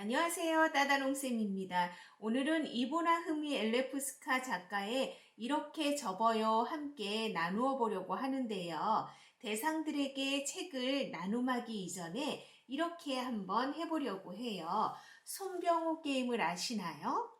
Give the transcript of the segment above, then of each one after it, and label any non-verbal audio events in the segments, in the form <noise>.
안녕하세요. 따다롱쌤입니다. 오늘은 이보나 흐미 엘레프스카 작가의 이렇게 접어요 함께 나누어 보려고 하는데요. 대상들에게 책을 나눔하기 이전에 이렇게 한번 해보려고 해요. 손병호 게임을 아시나요?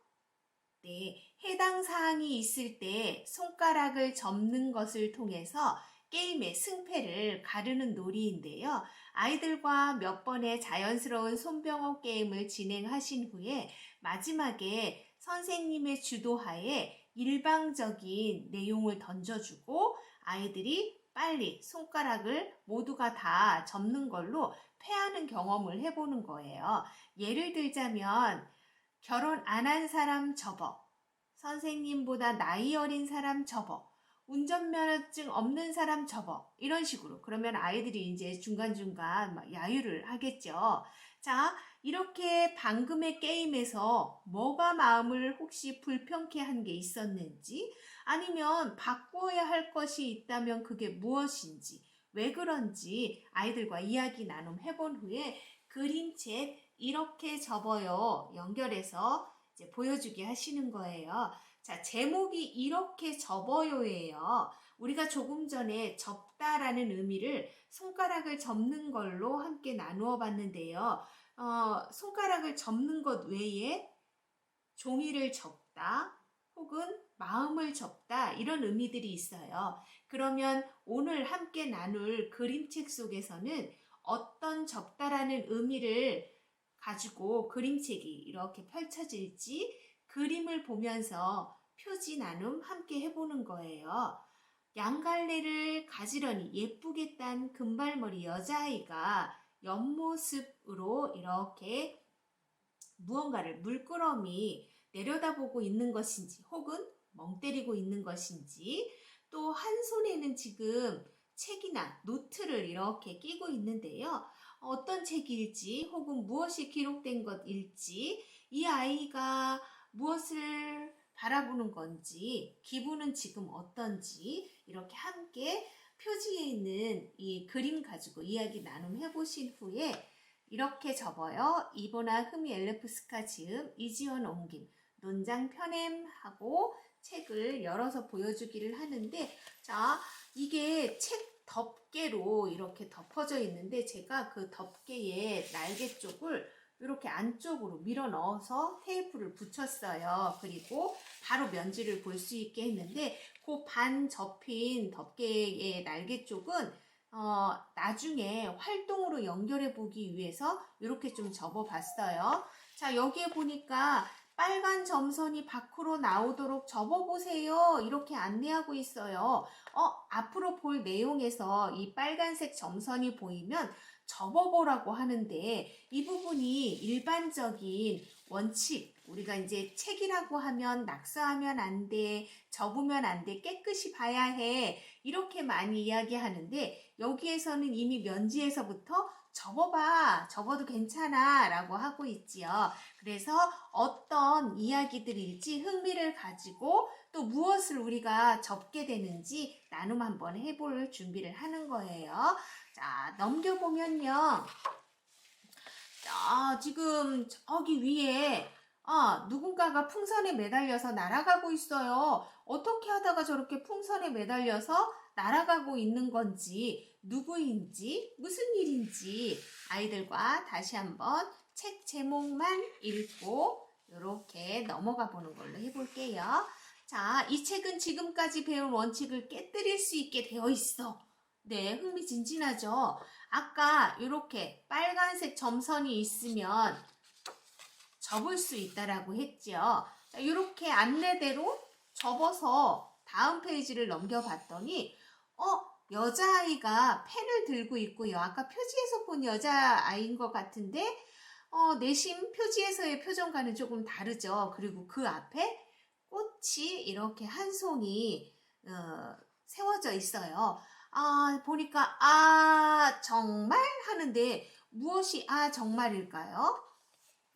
네, 해당 사항이 있을 때 손가락을 접는 것을 통해서 게임의 승패를 가르는 놀이인데요. 아이들과 몇 번의 자연스러운 손병호 게임을 진행하신 후에 마지막에 선생님의 주도하에 일방적인 내용을 던져주고 아이들이 빨리 손가락을 모두가 다 접는 걸로 패하는 경험을 해보는 거예요. 예를 들자면 결혼 안 한 사람 접어. 선생님보다 나이 어린 사람 접어. 운전면허증 없는 사람 접어. 이런 식으로. 그러면 아이들이 이제 중간중간 막 야유를 하겠죠. 자, 이렇게 방금의 게임에서 뭐가 마음을 혹시 불편케 한 게 있었는지, 아니면 바꾸어야 할 것이 있다면 그게 무엇인지, 왜 그런지 아이들과 이야기 나눔 해본 후에 그림책 이렇게 접어요. 연결해서 이제 보여주게 하시는 거예요. 자, 제목이 이렇게 접어요예요. 우리가 조금 전에 접다라는 의미를 손가락을 접는 걸로 함께 나누어 봤는데요. 어, 손가락을 접는 것 외에 종이를 접다 혹은 마음을 접다 이런 의미들이 있어요. 그러면 오늘 함께 나눌 그림책 속에서는 어떤 접다라는 의미를 가지고 그림책이 이렇게 펼쳐질지 그림을 보면서 표지 나눔 함께 해보는 거예요. 양갈래를 가지런히 예쁘게 딴 금발머리 여자아이가 옆모습으로 이렇게 무언가를 물끄러미 내려다보고 있는 것인지 혹은 멍 때리고 있는 것인지 또 한 손에는 지금 책이나 노트를 이렇게 끼고 있는데요. 어떤 책일지 혹은 무엇이 기록된 것일지 이 아이가 무엇을 바라보는 건지 기분은 지금 어떤지 이렇게 함께 표지에 있는 이 그림 가지고 이야기 나눔해 보신 후에 이렇게 접어요. 이보나 흠이 엘레프스카 지음 이지원 옮김 논장 편엠 하고 책을 열어서 보여주기를 하는데 자 이게 책 덮개로 이렇게 덮어져 있는데 제가 그 덮개의 날개 쪽을 이렇게 안쪽으로 밀어 넣어서 테이프를 붙였어요. 그리고 바로 면지를 볼 수 있게 했는데 그 반 접힌 덮개의 날개 쪽은 어, 나중에 활동으로 연결해 보기 위해서 이렇게 좀 접어 봤어요. 자, 여기에 보니까 빨간 점선이 밖으로 나오도록 접어보세요. 이렇게 안내하고 있어요. 어, 앞으로 볼 내용에서 이 빨간색 점선이 보이면 접어보라고 하는데 이 부분이 일반적인 원칙, 우리가 이제 책이라고 하면 낙서하면 안 돼, 접으면 안 돼, 깨끗이 봐야 해. 이렇게 많이 이야기하는데 여기에서는 이미 면지에서부터 접어봐, 접어도 괜찮아 라고 하고 있지요. 그래서 어떤 이야기들일지 흥미를 가지고 또 무엇을 우리가 접게 되는지 나눔 한번 해볼 준비를 하는 거예요. 자, 넘겨보면요. 자, 지금 저기 위에 아, 누군가가 풍선에 매달려서 날아가고 있어요. 어떻게 하다가 저렇게 풍선에 매달려서 날아가고 있는 건지, 누구인지, 무슨 일인지 아이들과 다시 한번 책 제목만 읽고 이렇게 넘어가 보는 걸로 해볼게요. 자, 이 책은 지금까지 배운 원칙을 깨뜨릴 수 있게 되어 있어. 네, 흥미진진하죠? 아까 이렇게 빨간색 점선이 있으면 접을 수 있다라고. 자, 이렇게 안내대로 접어서 다음 페이지를 넘겨봤더니 어 여자아이가 펜을 들고 있고요. 아까 표지에서 본 여자아이인 것 같은데 어, 내심 표지에서의 표정과는 조금 다르죠. 그리고 그 앞에 꽃이 이렇게 한 송이 어, 세워져 있어요. 아 보니까 아 정말 하는데 무엇이 아 정말일까요?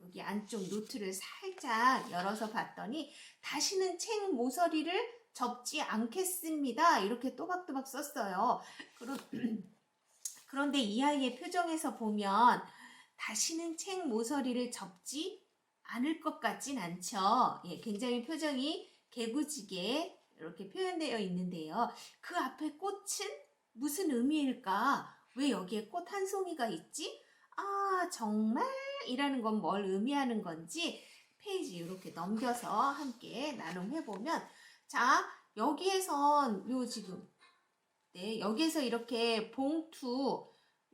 여기 안쪽 노트를 살짝 열어서 봤더니 다시는 책 모서리를 접지 않겠습니다. 이렇게 또박또박 썼어요. 그런, <clears throat> 그런데 이 아이의 표정에서 보면 다시는 책 모서리를 접지 않을 것 같진 않죠. 예, 굉장히 표정이 개구지게 이렇게 표현되어 있는데요. 그 앞에 꽃은 무슨 의미일까? 왜 여기에 꽃 한 송이가 있지? 아, 정말 이라는 건 뭘 의미하는 건지 페이지 이렇게 넘겨서 함께 나눔해 보면 자, 여기에선 요 지금 네, 여기에서 이렇게 봉투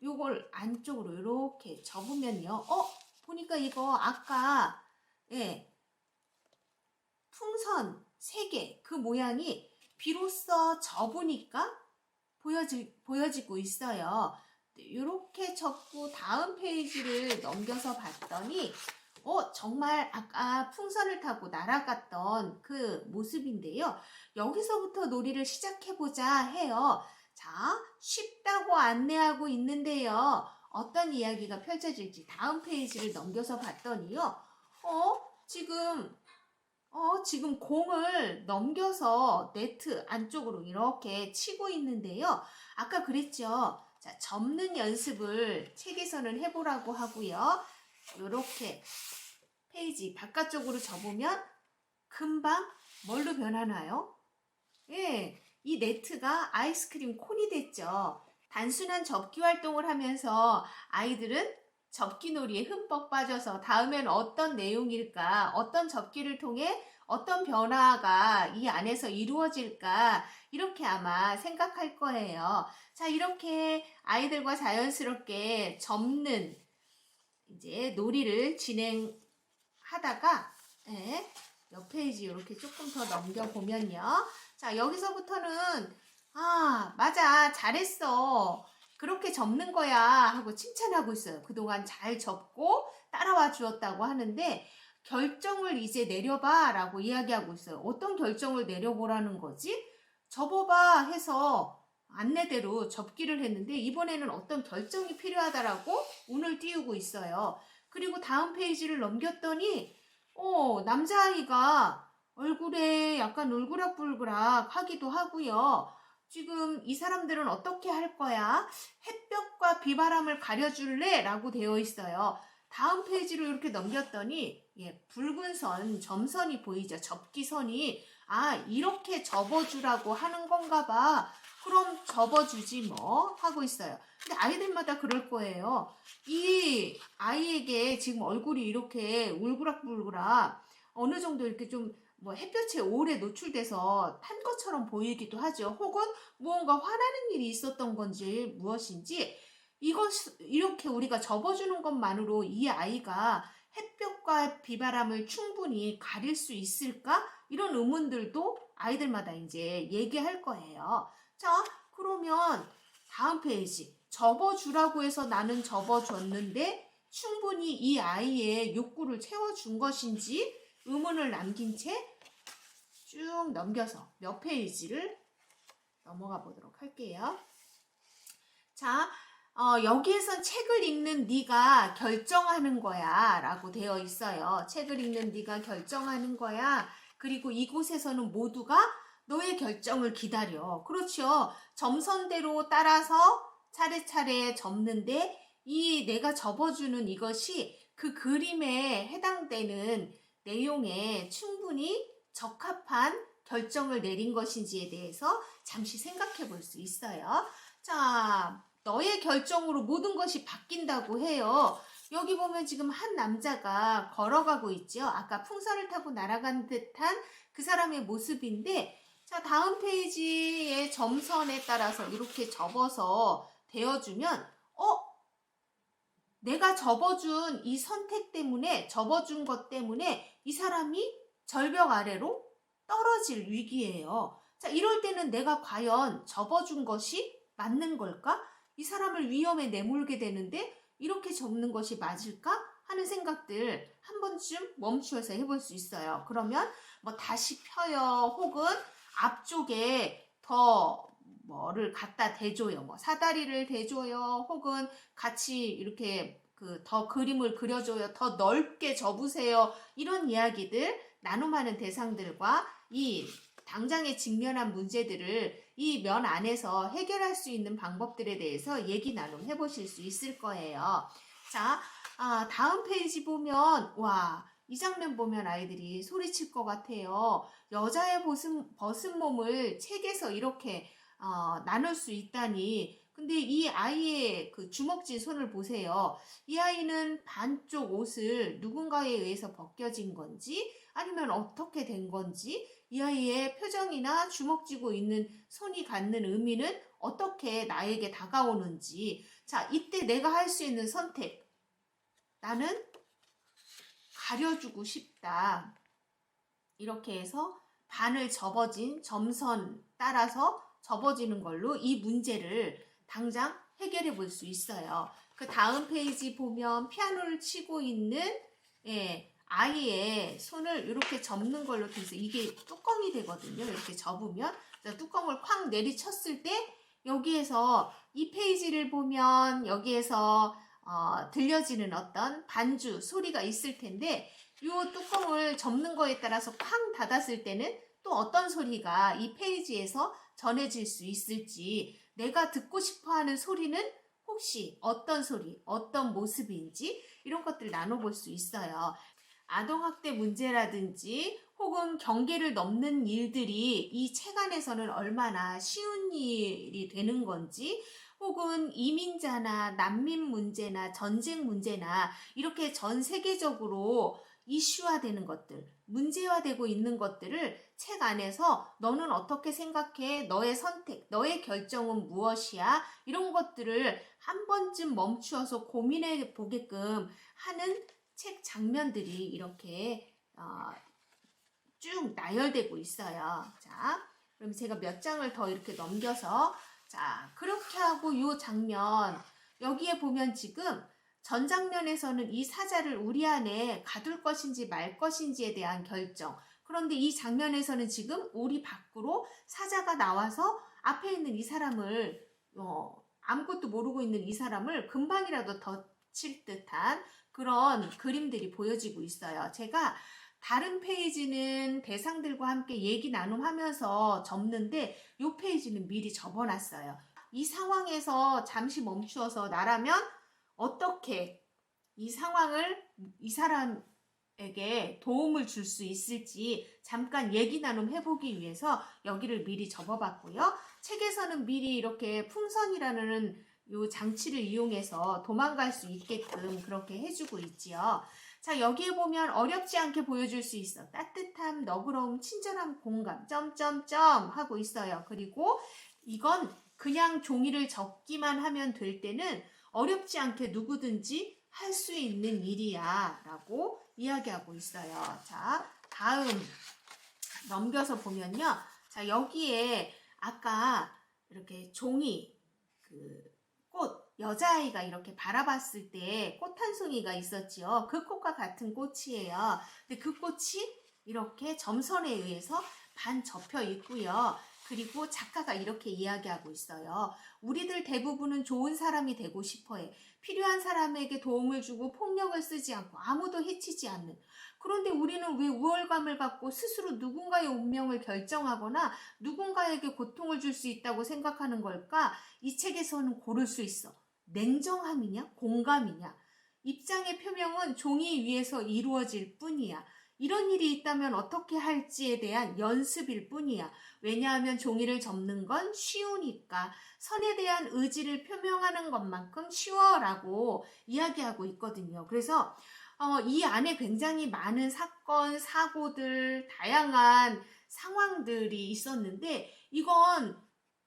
요걸 안쪽으로 이렇게 접으면요. 어, 보니까 이거 아까 예. 풍선 세개그 모양이 비로소 접으니까 보여지, 보여지고 있어요. 이렇게 접고 다음 페이지를 넘겨서 봤더니 어, 정말 아까 풍선을 타고 날아갔던 그 모습인데요. 여기서부터 놀이를 시작해보자 해요. 자, 쉽다고 안내하고 있는데요. 어떤 이야기가 펼쳐질지 다음 페이지를 넘겨서 봤더니요. 어, 지금, 어, 지금 공을 넘겨서 네트 안쪽으로 이렇게 치고 있는데요. 아까 그랬죠. 자, 접는 연습을 책에서는 해보라고 하고요. 이렇게 페이지 바깥쪽으로 접으면 금방 뭘로 변하나요? 예, 이 네트가 아이스크림 콘이 됐죠. 단순한 접기 활동을 하면서 아이들은 접기 놀이에 흠뻑 빠져서 다음엔 어떤 내용일까, 어떤 접기를 통해 어떤 변화가 이 안에서 이루어질까, 이렇게 아마 생각할 거예요. 자, 이렇게 아이들과 자연스럽게 접는 이제 놀이를 진행하다가, 예, 몇 페이지 이렇게 조금 더 넘겨보면요. 자, 여기서부터는, 아, 맞아, 잘했어. 그렇게 접는 거야. 하고 칭찬하고 있어요. 그동안 잘 접고 따라와 주었다고 하는데, 결정을 이제 내려봐. 라고 이야기하고 있어요. 어떤 결정을 내려보라는 거지? 접어봐. 해서 안내대로 접기를 했는데, 이번에는 어떤 결정이 필요하다라고 운을 띄우고 있어요. 그리고 다음 페이지를 넘겼더니, 어, 남자아이가 얼굴에 약간 울그락불그락 하기도 하고요. 지금 이 사람들은 어떻게 할 거야? 햇볕과 비바람을 가려줄래? 라고 되어 있어요. 다음 페이지로 이렇게 넘겼더니, 예, 붉은 선, 점선이 보이죠? 접기선이. 아, 이렇게 접어주라고 하는 건가 봐. 그럼 접어주지 뭐. 하고 있어요. 근데 아이들마다 그럴 거예요. 이 아이에게 지금 얼굴이 이렇게 울그락불그락 어느 정도 이렇게 좀 뭐 햇볕에 오래 노출돼서 탄 것처럼 보이기도 하죠. 혹은 무언가 화나는 일이 있었던 건지 무엇인지 이것 이렇게 우리가 접어주는 것만으로 이 아이가 햇볕과 비바람을 충분히 가릴 수 있을까? 이런 의문들도 아이들마다 이제 얘기할 거예요. 자, 그러면 다음 페이지. 접어주라고 해서 나는 접어줬는데 충분히 이 아이의 욕구를 채워준 것인지 의문을 남긴 채 쭉 넘겨서 몇 페이지를 넘어가 보도록 할게요. 자, 어, 여기에선 책을 읽는 네가 결정하는 거야 라고 되어 있어요. 책을 읽는 네가 결정하는 거야. 그리고 이곳에서는 모두가 너의 결정을 기다려. 그렇죠. 점선대로 따라서 차례차례 접는데 이 내가 접어주는 이것이 그 그림에 해당되는 내용에 충분히 적합한 결정을 내린 것인지에 대해서 잠시 생각해 볼 수 있어요. 자, 너의 결정으로 모든 것이 바뀐다고 해요. 여기 보면 지금 한 남자가 걸어가고 있죠. 아까 풍선을 타고 날아간 듯한 그 사람의 모습인데, 자, 다음 페이지의 점선에 따라서 이렇게 접어서 되어주면, 어? 내가 접어준 이 선택 때문에, 접어준 것 때문에 이 사람이 절벽 아래로 떨어질 위기예요. 자, 이럴 때는 내가 과연 접어준 것이 맞는 걸까? 이 사람을 위험에 내몰게 되는데 이렇게 접는 것이 맞을까? 하는 생각들 한 번쯤 멈추어서 해볼 수 있어요. 그러면 뭐 다시 펴요. 혹은 앞쪽에 더 뭐를 갖다 대줘요. 뭐 사다리를 대줘요. 혹은 같이 이렇게 그 더 그림을 그려줘요. 더 넓게 접으세요. 이런 이야기들 나눔하는 대상들과 이 당장에 직면한 문제들을 이 면 안에서 해결할 수 있는 방법들에 대해서 얘기 나눔 해 보실 수 있을 거예요. 자, 아, 다음 페이지 보면, 와, 이 장면 보면 아이들이 소리칠 것 같아요. 여자의 벗은, 벗은 몸을 책에서 이렇게 어, 나눌 수 있다니. 근데 이 아이의 그 주먹진 손을 보세요. 이 아이는 반쪽 옷을 누군가에 의해서 벗겨진 건지 아니면 어떻게 된 건지 이 아이의 표정이나 주먹 쥐고 있는 손이 갖는 의미는 어떻게 나에게 다가오는지. 자, 이때 내가 할 수 있는 선택. 나는 가려주고 싶다. 이렇게 해서 반을 접어진 점선 따라서 접어지는 걸로 이 문제를 당장 해결해 볼 수 있어요. 그 다음 페이지 보면 피아노를 치고 있는 예, 아이의 손을 이렇게 접는 걸로 돼서 이게 뚜껑이 되거든요. 이렇게 접으면 자, 뚜껑을 쾅 내리쳤을 때 여기에서 이 페이지를 보면 여기에서 어, 들려지는 어떤 반주 소리가 있을 텐데 이 뚜껑을 접는 거에 따라서 쾅 닫았을 때는 또 어떤 소리가 이 페이지에서 전해질 수 있을지 내가 듣고 싶어 하는 소리는 혹시 어떤 소리, 어떤 모습인지 이런 것들 나눠볼 수 있어요. 아동학대 문제라든지 혹은 경계를 넘는 일들이 이 책 안에서는 얼마나 쉬운 일이 되는 건지 혹은 이민자나 난민 문제나 전쟁 문제나 이렇게 전 세계적으로 이슈화되는 것들, 문제화되고 있는 것들을 책 안에서 너는 어떻게 생각해? 너의 선택, 너의 결정은 무엇이야? 이런 것들을 한 번쯤 멈추어서 고민해 보게끔 하는 책 장면들이 이렇게 어, 쭉 나열되고 있어요. 자, 그럼 제가 몇 장을 더 이렇게 넘겨서 자, 그렇게 하고 이 장면 여기에 보면 지금 전 장면에서는 이 사자를 우리 안에 가둘 것인지 말 것인지에 대한 결정. 그런데 이 장면에서는 지금 우리 밖으로 사자가 나와서 앞에 있는 이 사람을 어, 아무것도 모르고 있는 이 사람을 금방이라도 덧칠 듯한 그런 그림들이 보여지고 있어요. 제가 다른 페이지는 대상들과 함께 얘기 나눔하면서 접는데 이 페이지는 미리 접어놨어요. 이 상황에서 잠시 멈추어서 나라면 어떻게 이 상황을 이 사람에게 도움을 줄 수 있을지 잠깐 얘기 나눔 해보기 위해서 여기를 미리 접어봤고요. 책에서는 미리 이렇게 풍선이라는 요 장치를 이용해서 도망갈 수 있게끔 그렇게 해주고 있지요. 자, 여기에 보면 어렵지 않게 보여줄 수 있어. 따뜻함, 너그러움, 친절함, 공감, 점점점 하고 있어요. 그리고 이건 그냥 종이를 적기만 하면 될 때는 어렵지 않게 누구든지 할 수 있는 일이야 라고 이야기하고 있어요. 자, 다음 넘겨서 보면요. 자, 여기에 아까 이렇게 종이, 그, 꽃, 여자아이가 이렇게 바라봤을 때 꽃 한 송이가 있었지요. 그 꽃과 같은 꽃이에요. 근데 그 꽃이 이렇게 점선에 의해서 반 접혀 있고요. 그리고 작가가 이렇게 이야기하고 있어요. 우리들 대부분은 좋은 사람이 되고 싶어 해. 필요한 사람에게 도움을 주고 폭력을 쓰지 않고 아무도 해치지 않는. 그런데 우리는 왜 우월감을 갖고 스스로 누군가의 운명을 결정하거나 누군가에게 고통을 줄 수 있다고 생각하는 걸까? 이 책에서는 고를 수 있어. 냉정함이냐? 공감이냐? 입장의 표명은 종이 위에서 이루어질 뿐이야. 이런 일이 있다면 어떻게 할지에 대한 연습일 뿐이야. 왜냐하면 종이를 접는 건 쉬우니까 선에 대한 의지를 표명하는 것만큼 쉬워라고 이야기하고 있거든요. 그래서 어, 이 안에 굉장히 많은 사건, 사고들, 다양한 상황들이 있었는데 이건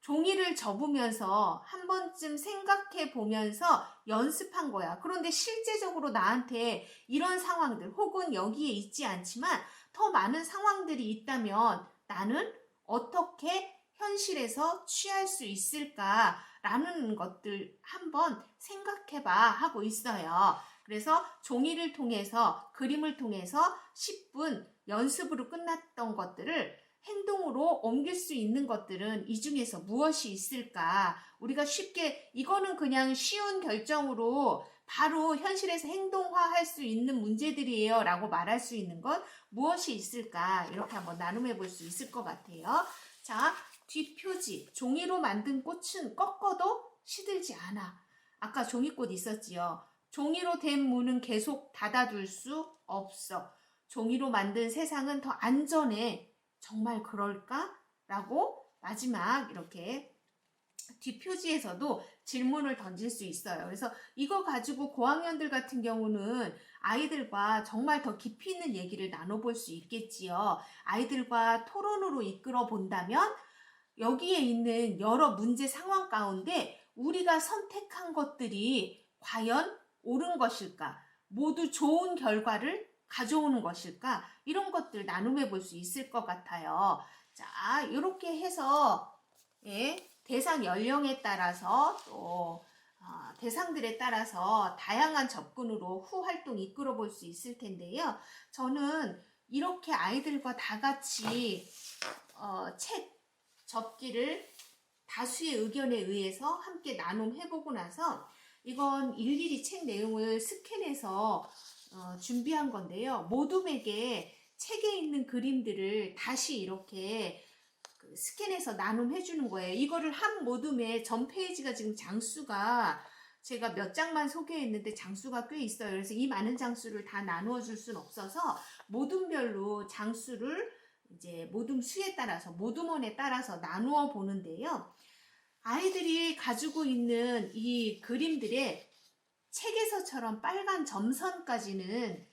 종이를 접으면서 한 번쯤 생각해 보면서 연습한 거야. 그런데 실제적으로 나한테 이런 상황들 혹은 여기에 있지 않지만 더 많은 상황들이 있다면 나는 어떻게 현실에서 취할 수 있을까라는 것들 한번 생각해 봐 하고 있어요. 그래서 종이를 통해서 그림을 통해서 10분 연습으로 끝났던 것들을 행동으로 옮길 수 있는 것들은 이 중에서 무엇이 있을까? 우리가 쉽게 이거는 그냥 쉬운 결정으로 바로 현실에서 행동화할 수 있는 문제들이에요 라고 말할 수 있는 건 무엇이 있을까? 이렇게 한번 나눔해 볼 수 있을 것 같아요. 자, 뒷표지. 종이로 만든 꽃은 꺾어도 시들지 않아. 아까 종이꽃 있었지요. 종이로 된 문은 계속 닫아둘 수 없어. 종이로 만든 세상은 더 안전해. 정말 그럴까? 라고 마지막 이렇게 뒷표지에서도 질문을 던질 수 있어요. 그래서 이거 가지고 고학년들 같은 경우는 아이들과 정말 더 깊이 있는 얘기를 나눠볼 수 있겠지요. 아이들과 토론으로 이끌어 본다면 여기에 있는 여러 문제 상황 가운데 우리가 선택한 것들이 과연 옳은 것일까? 모두 좋은 결과를 가져오는 것일까? 이런 것들 나눔해 볼 수 있을 것 같아요. 자, 이렇게 해서 예, 대상 연령에 따라서 또 어, 대상들에 따라서 다양한 접근으로 후 활동 이끌어 볼 수 있을 텐데요. 저는 이렇게 아이들과 다 같이 어, 책 접기를 다수의 의견에 의해서 함께 나눔해보고 나서 이건 일일이 책 내용을 스캔해서 어, 준비한 건데요. 모둠에게 책에 있는 그림들을 다시 이렇게 그 스캔해서 나눔해 주는 거예요. 이거를 한 모둠에 전 페이지가 지금 장수가 제가 몇 장만 소개했는데 장수가 꽤 있어요. 그래서 이 많은 장수를 다 나누어 줄 수는 없어서 모둠별로 장수를 이제 모둠 수에 따라서 모둠원에 따라서 나누어 보는데요. 아이들이 가지고 있는 이 그림들의 책에서처럼 빨간 점선까지는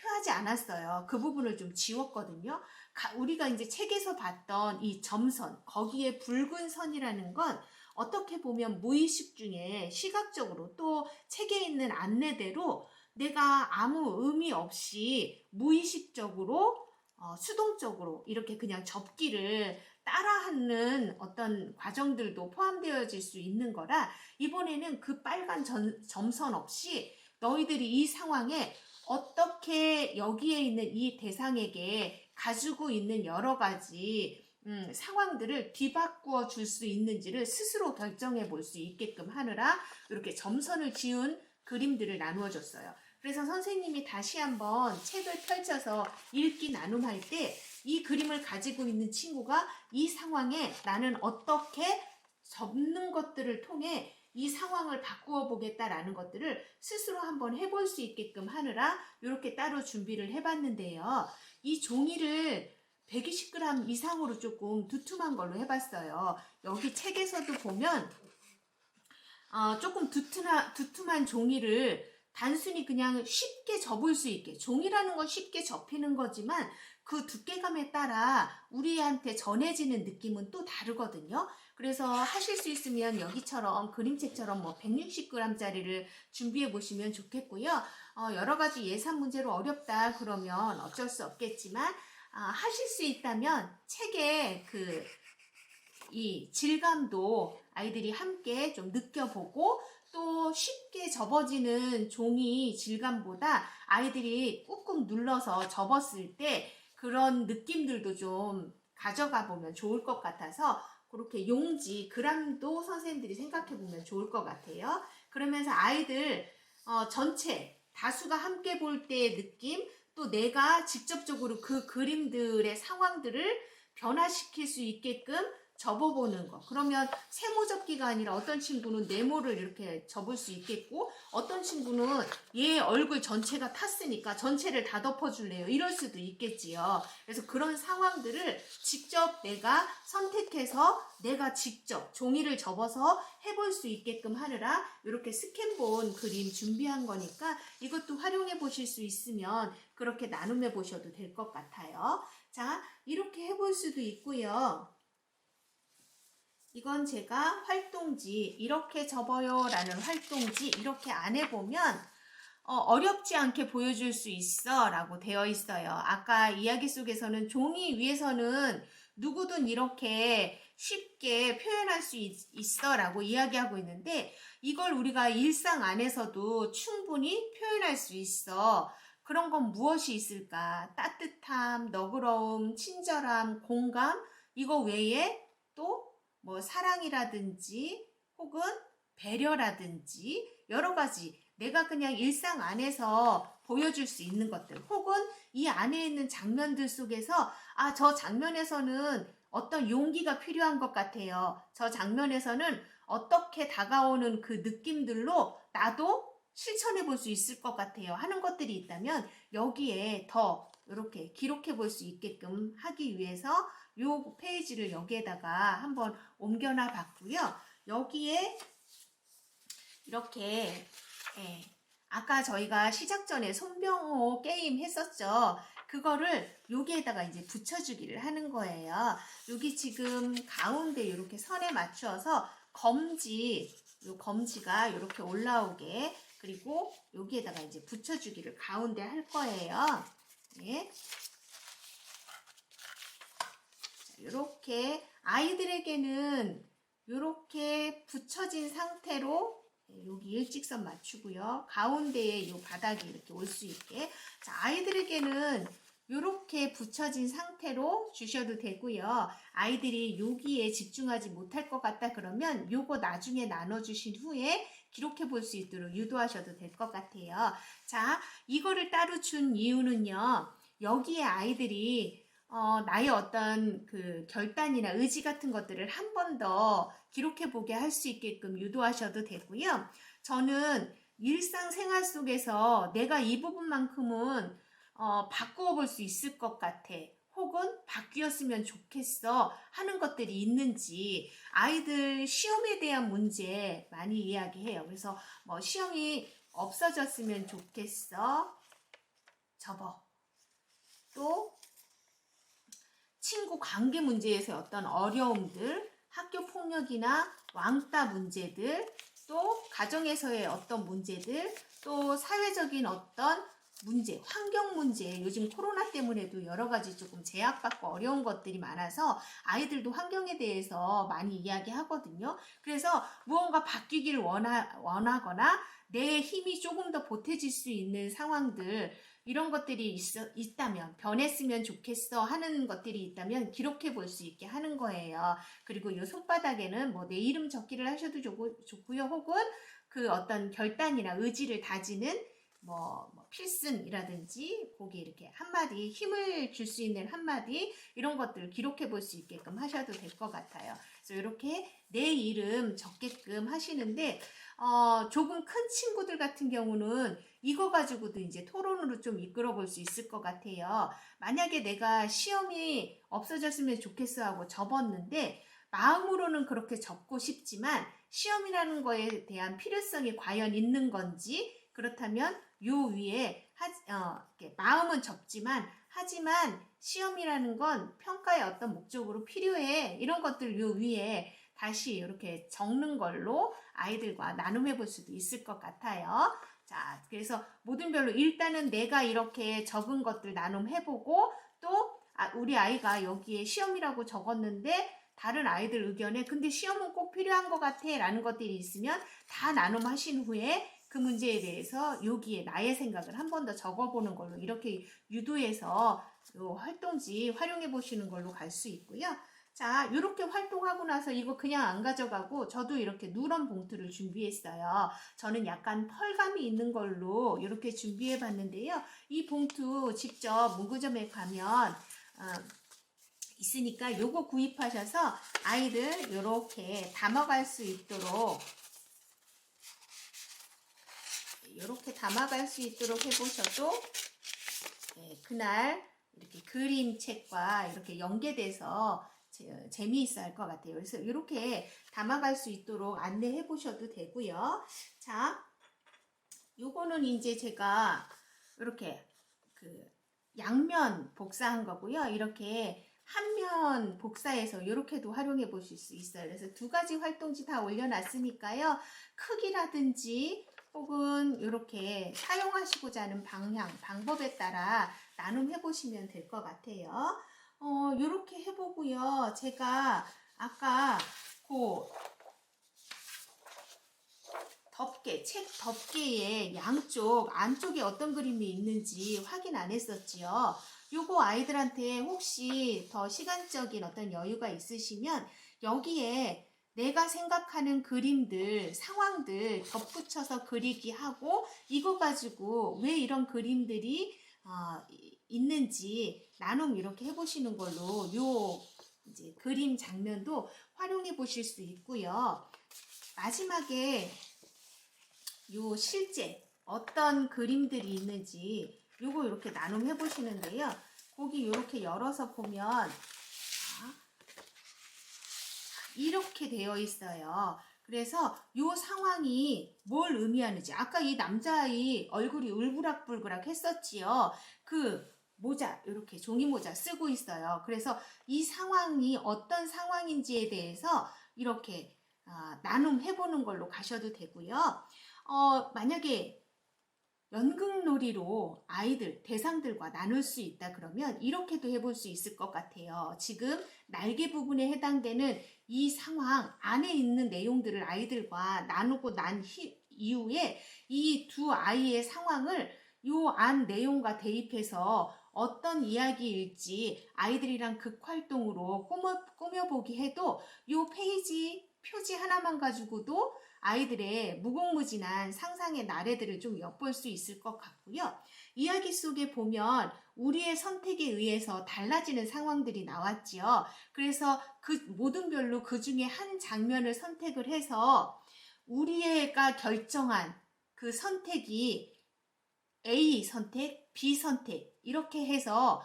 표하지 않았어요. 그 부분을 좀 지웠거든요. 가- 우리가 이제 책에서 봤던 이 점선, 거기에 붉은 선이라는 건 어떻게 보면 무의식 중에 시각적으로 또 책에 있는 안내대로 내가 아무 의미 없이 무의식적으로 어, 수동적으로 이렇게 그냥 접기를 따라하는 어떤 과정들도 포함되어질 수 있는 거라 이번에는 그 빨간 전- 점선 없이 너희들이 이 상황에 어떻게 여기에 있는 이 대상에게 가지고 있는 여러 가지 음, 상황들을 뒤바꾸어 줄 수 있는지를 스스로 결정해 볼 수 있게끔 하느라 이렇게 점선을 지은 그림들을 나누어 줬어요. 그래서 선생님이 다시 한번 책을 펼쳐서 읽기 나눔할 때 이 그림을 가지고 있는 친구가 이 상황에 나는 어떻게 접는 것들을 통해 이 상황을 바꾸어 보겠다라는 것들을 스스로 한번 해볼 수 있게끔 하느라 이렇게 따로 준비를 해봤는데요. 이 종이를 120g 이상으로 조금 두툼한 걸로 해봤어요. 여기 책에서도 보면 어, 조금 두툼한, 두툼한 종이를 단순히 그냥 쉽게 접을 수 있게 종이라는 건 쉽게 접히는 거지만 그 두께감에 따라 우리한테 전해지는 느낌은 또 다르거든요. 그래서 하실 수 있으면 여기처럼 그림책처럼 뭐 160g짜리를 준비해 보시면 좋겠고요. 어, 여러 가지 예산 문제로 어렵다 그러면 어쩔 수 없겠지만 아, 하실 수 있다면 책의 그 이 질감도 아이들이 함께 좀 느껴보고 또 쉽게 접어지는 종이 질감보다 아이들이 꾹꾹 눌러서 접었을 때 그런 느낌들도 좀 가져가 보면 좋을 것 같아서 그렇게 용지, 그람도 선생님들이 생각해 보면 좋을 것 같아요. 그러면서 아이들 어, 전체 다수가 함께 볼 때의 느낌 또 내가 직접적으로 그 그림들의 상황들을 변화시킬 수 있게끔 접어보는 거. 그러면 세모 접기가 아니라 어떤 친구는 네모를 이렇게 접을 수 있겠고, 어떤 친구는 얘 얼굴 전체가 탔으니까 전체를 다 덮어줄래요. 이럴 수도 있겠지요. 그래서 그런 상황들을 직접 내가 선택해서 내가 직접 종이를 접어서 해볼 수 있게끔 하느라 이렇게 스캔본 그림 준비한 거니까 이것도 활용해 보실 수 있으면 그렇게 나눔해 보셔도 될 것 같아요. 자, 이렇게 해볼 수도 있고요. 이건 제가 활동지 이렇게 접어요 라는 활동지 이렇게 안 해보면 어, 렵지 않게 보여줄 수 있어 라고 되어 있어요. 아까 이야기 속에서는 종이 위에서는 누구든 이렇게 쉽게 표현할 수 있, 있어 라고 이야기하고 있는데 이걸 우리가 일상 안에서도 충분히 표현할 수 있어. 그런 건 무엇이 있을까? 따뜻함, 너그러움, 친절함, 공감, 이거 외에 또 뭐 사랑이라든지 혹은 배려라든지 여러 가지 내가 그냥 일상 안에서 보여줄 수 있는 것들 혹은 이 안에 있는 장면들 속에서 아, 저 장면에서는 어떤 용기가 필요한 것 같아요. 저 장면에서는 어떻게 다가오는 그 느낌들로 나도 실천해 볼 수 있을 것 같아요. 하는 것들이 있다면 여기에 더 이렇게 기록해 볼 수 있게끔 하기 위해서 요 페이지를 여기에다가 한번 옮겨놔 봤고요. 여기에 이렇게 예, 아까 저희가 시작 전에 손병호 게임 했었죠. 그거를 여기에다가 이제 붙여주기를 하는 거예요. 여기 지금 가운데 이렇게 선에 맞추어서 검지, 요 검지가 이렇게 올라오게 그리고 여기에다가 이제 붙여주기를 가운데 할 거예요. 예. 이렇게 아이들에게는 이렇게 붙여진 상태로 예, 여기 일직선 맞추고요. 가운데에 이 바닥이 이렇게 올 수 있게. 자, 아이들에게는 이렇게 붙여진 상태로 주셔도 되고요. 아이들이 여기에 집중하지 못할 것 같다 그러면 요거 나중에 나눠주신 후에 기록해 볼 수 있도록 유도하셔도 될 것 같아요. 자, 이거를 따로 준 이유는요. 여기에 아이들이 어, 나의 어떤 그 결단이나 의지 같은 것들을 한 번 더 기록해 보게 할 수 있게끔 유도하셔도 되고요. 저는 일상생활 속에서 내가 이 부분만큼은 어, 바꾸어 볼 수 있을 것 같아. 혹은 바뀌었으면 좋겠어 하는 것들이 있는지 아이들 시험에 대한 문제 많이 이야기해요. 그래서 뭐 시험이 없어졌으면 좋겠어. 접어. 또 친구 관계 문제에서 어떤 어려움들, 학교 폭력이나 왕따 문제들, 또 가정에서의 어떤 문제들, 또 사회적인 어떤 문제, 환경 문제, 요즘 코로나 때문에도 여러 가지 조금 제약받고 어려운 것들이 많아서 아이들도 환경에 대해서 많이 이야기하거든요. 그래서 무언가 바뀌기를 원하, 원하거나 내 힘이 조금 더 보태질 수 있는 상황들, 이런 것들이 있, 있다면, 변했으면 좋겠어 하는 것들이 있다면 기록해 볼 수 있게 하는 거예요. 그리고 이 손바닥에는 뭐 내 이름 적기를 하셔도 좋고, 좋고요. 혹은 그 어떤 결단이나 의지를 다지는 뭐, 뭐 필승이라든지 거기 이렇게 한마디 힘을 줄 수 있는 한마디 이런 것들을 기록해 볼 수 있게끔 하셔도 될 것 같아요. 그래서 이렇게 내 이름 적게끔 하시는데 어, 조금 큰 친구들 같은 경우는 이거 가지고도 이제 토론으로 좀 이끌어 볼 수 있을 것 같아요. 만약에 내가 시험이 없어졌으면 좋겠어 하고 접었는데 마음으로는 그렇게 접고 싶지만 시험이라는 거에 대한 필요성이 과연 있는 건지 그렇다면 요 위에 하, 어, 마음은 접지만 하지만 시험이라는 건 평가의 어떤 목적으로 필요해 이런 것들 요 위에 다시 이렇게 적는 걸로 아이들과 나눔해 볼 수도 있을 것 같아요. 자, 그래서 모든 별로 일단은 내가 이렇게 적은 것들 나눔해 보고 또 아, 우리 아이가 여기에 시험이라고 적었는데 다른 아이들 의견에 근데 시험은 꼭 필요한 것 같아 라는 것들이 있으면 다 나눔하신 후에 그 문제에 대해서 여기에 나의 생각을 한 번 더 적어보는 걸로 이렇게 유도해서 활동지 활용해 보시는 걸로 갈 수 있고요. 자, 이렇게 활동하고 나서 이거 그냥 안 가져가고 저도 이렇게 누런 봉투를 준비했어요. 저는 약간 펄감이 있는 걸로 이렇게 준비해 봤는데요. 이 봉투 직접 문구점에 가면 어, 있으니까 요거 구입하셔서 아이들 이렇게 담아갈 수 있도록 이렇게 담아갈 수 있도록 해보셔도 네, 그날 이렇게 그림책과 이렇게 연계돼서 재미있어 할 것 같아요. 그래서 이렇게 담아갈 수 있도록 안내해 보셔도 되고요. 자, 요거는 이제 제가 이렇게 그 양면 복사한 거고요. 이렇게 한 면 복사해서 이렇게도 활용해 보실 수 있어요. 그래서 두 가지 활동지 다 올려놨으니까요. 크기라든지 혹은 이렇게 사용하시고자 하는 방향, 방법에 따라 나눔해 보시면 될 것 같아요. 어, 요렇게 해보고요. 제가 아까 그 덮개, 책 덮개의 양쪽, 안쪽에 어떤 그림이 있는지 확인 안 했었지요. 요거 아이들한테 혹시 더 시간적인 어떤 여유가 있으시면 여기에 내가 생각하는 그림들, 상황들 덧붙여서 그리기 하고 이거 가지고 왜 이런 그림들이 어, 있는지 나눔 이렇게 해보시는 걸로 요 이제 그림 장면도 활용해 보실 수 있고요. 마지막에 요 실제 어떤 그림들이 있는지 요거 이렇게 나눔해 보시는데요. 거기 이렇게 열어서 보면 자, 이렇게 되어 있어요. 그래서 요 상황이 뭘 의미하는지 아까 이 남자아이 얼굴이 울그락불그락 했었지요. 그 모자 이렇게 종이 모자 쓰고 있어요. 그래서 이 상황이 어떤 상황인지에 대해서 이렇게 아, 나눔해 보는 걸로 가셔도 되고요. 어, 만약에 연극놀이로 아이들, 대상들과 나눌 수 있다 그러면 이렇게도 해볼 수 있을 것 같아요. 지금 날개 부분에 해당되는 이 상황 안에 있는 내용들을 아이들과 나누고 난 히- 이후에 이 두 아이의 상황을 요 안 내용과 대입해서 어떤 이야기일지 아이들이랑 극활동으로 꾸며, 꾸며보기 해도 요 페이지 표지 하나만 가지고도 아이들의 무궁무진한 상상의 나래들을 좀 엿볼 수 있을 것 같고요. 이야기 속에 보면 우리의 선택에 의해서 달라지는 상황들이 나왔지요. 그래서 그 모든 별로 그 중에 한 장면을 선택을 해서 우리가 결정한 그 선택이 A 선택, B 선택 이렇게 해서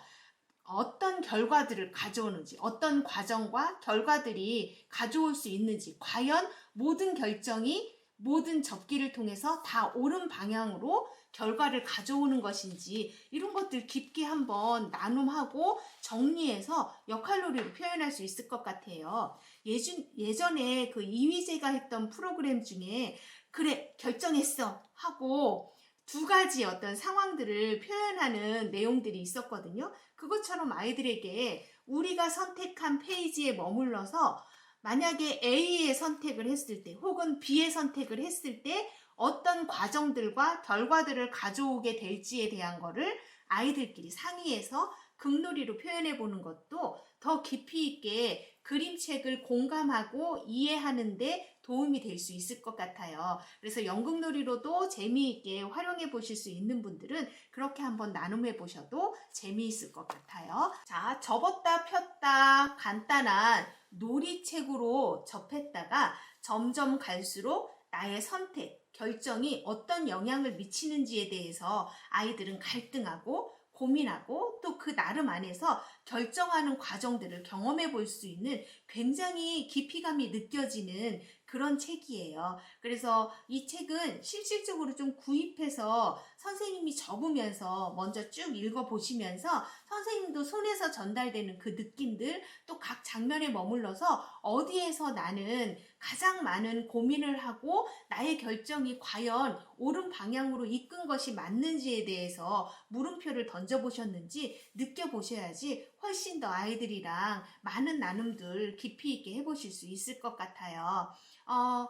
어떤 결과들을 가져오는지, 어떤 과정과 결과들이 가져올 수 있는지, 과연 모든 결정이 모든 접기를 통해서 다 옳은 방향으로 결과를 가져오는 것인지, 이런 것들 깊게 한번 나눔하고 정리해서 역할놀이로 표현할 수 있을 것 같아요. 예전, 예전에 그 이휘재가 했던 프로그램 중에, 그래, 결정했어! 하고, 두 가지 어떤 상황들을 표현하는 내용들이 있었거든요. 그것처럼 아이들에게 우리가 선택한 페이지에 머물러서 만약에 A의 선택을 했을 때 혹은 B의 선택을 했을 때 어떤 과정들과 결과들을 가져오게 될지에 대한 거를 아이들끼리 상의해서 극놀이로 표현해 보는 것도 더 깊이 있게 그림책을 공감하고 이해하는데 도움이 될 수 있을 것 같아요. 그래서 연극놀이로도 재미있게 활용해 보실 수 있는 분들은 그렇게 한번 나눔해 보셔도 재미있을 것 같아요. 자, 접었다 폈다 간단한 놀이책으로 접했다가 점점 갈수록 나의 선택, 결정이 어떤 영향을 미치는지에 대해서 아이들은 갈등하고 고민하고 또 그 나름 안에서 결정하는 과정들을 경험해 볼 수 있는 굉장히 깊이감이 느껴지는 그런 책이에요. 그래서 이 책은 실질적으로 좀 구입해서 선생님이 접으면서 먼저 쭉 읽어보시면서 선생님도 손에서 전달되는 그 느낌들 또 각 장면에 머물러서 어디에서 나는 가장 많은 고민을 하고 나의 결정이 과연 옳은 방향으로 이끈 것이 맞는지에 대해서 물음표를 던져보셨는지 느껴보셔야지 훨씬 더 아이들이랑 많은 나눔들 깊이 있게 해보실 수 있을 것 같아요. 어,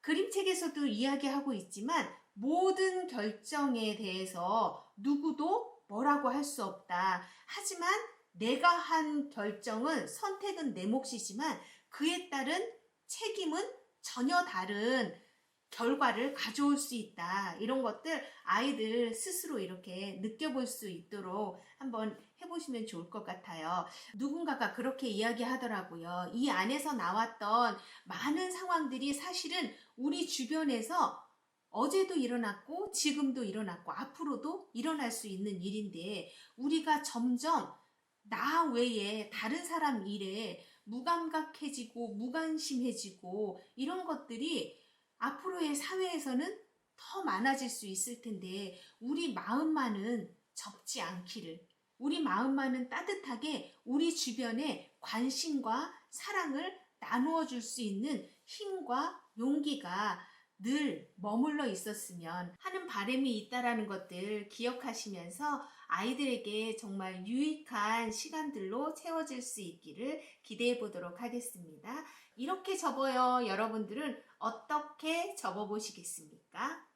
그림책에서도 이야기하고 있지만 모든 결정에 대해서 누구도 뭐라고 할 수 없다. 하지만 내가 한 결정은 선택은 내 몫이지만 그에 따른 책임은 전혀 다른 결과를 가져올 수 있다. 이런 것들 아이들 스스로 이렇게 느껴볼 수 있도록 한번 해보시면 좋을 것 같아요. 누군가가 그렇게 이야기하더라고요. 이 안에서 나왔던 많은 상황들이 사실은 우리 주변에서 어제도 일어났고 지금도 일어났고 앞으로도 일어날 수 있는 일인데 우리가 점점 나 외에 다른 사람 일에 무감각해지고 무관심해지고 이런 것들이 앞으로의 사회에서는 더 많아질 수 있을 텐데 우리 마음만은 접지 않기를 우리 마음만은 따뜻하게 우리 주변에 관심과 사랑을 나누어 줄 수 있는 힘과 용기가 늘 머물러 있었으면 하는 바람이 있다라는 것들 기억하시면서 아이들에게 정말 유익한 시간들로 채워질 수 있기를 기대해 보도록 하겠습니다. 이렇게 접어요. 여러분들은 어떻게 접어 보시겠습니까?